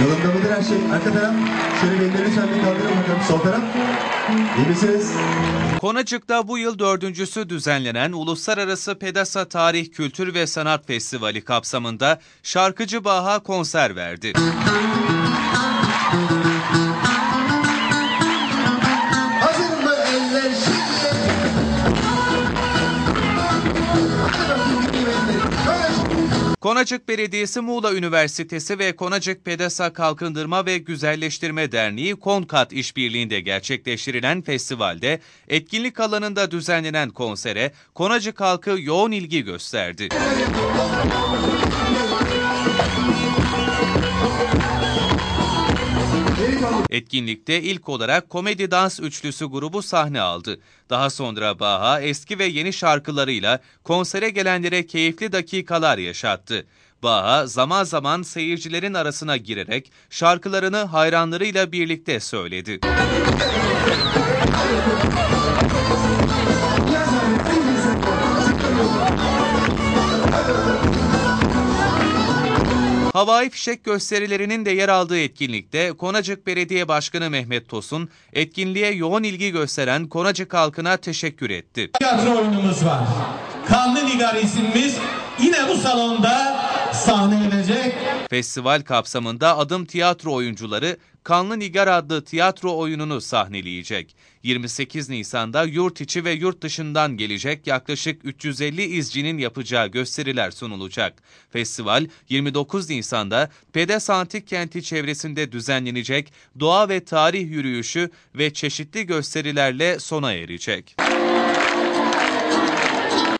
Yolunda mıdır her şey? Arka taraf. Şöyle elleri lütfen bir kaldırın bakalım. Sol taraf. İyi misiniz? Konacık'ta bu yıl dördüncüsü düzenlenen Uluslararası Pedasa Tarih, Kültür ve Sanat Festivali kapsamında şarkıcı Baha konser verdi. Konacık Belediyesi Muğla Üniversitesi ve Konacık Pedasa Kalkındırma ve Güzelleştirme Derneği Konkat işbirliğinde gerçekleştirilen festivalde etkinlik alanında düzenlenen konsere Konacık halkı yoğun ilgi gösterdi. Etkinlikte ilk olarak komedi dans üçlüsü grubu sahne aldı. Daha sonra Baha eski ve yeni şarkılarıyla konsere gelenlere keyifli dakikalar yaşattı. Baha zaman zaman seyircilerin arasına girerek şarkılarını hayranlarıyla birlikte söyledi. Havai fişek gösterilerinin de yer aldığı etkinlikte Konacık Belediye Başkanı Mehmet Tosun, etkinliğe yoğun ilgi gösteren Konacık halkına teşekkür etti. tiyatro oyunumuz var. Kanlı Nigar isimimiz yine bu salonda sahne edecek. Festival kapsamında Adım Tiyatro oyuncuları Kanlı Nigar adlı tiyatro oyununu sahneleyecek. 28 Nisan'da yurt içi ve yurt dışından gelecek yaklaşık 350 izcinin yapacağı gösteriler sunulacak. Festival 29 Nisan'da Pedes Antik Kenti çevresinde düzenlenecek doğa ve tarih yürüyüşü ve çeşitli gösterilerle sona erecek.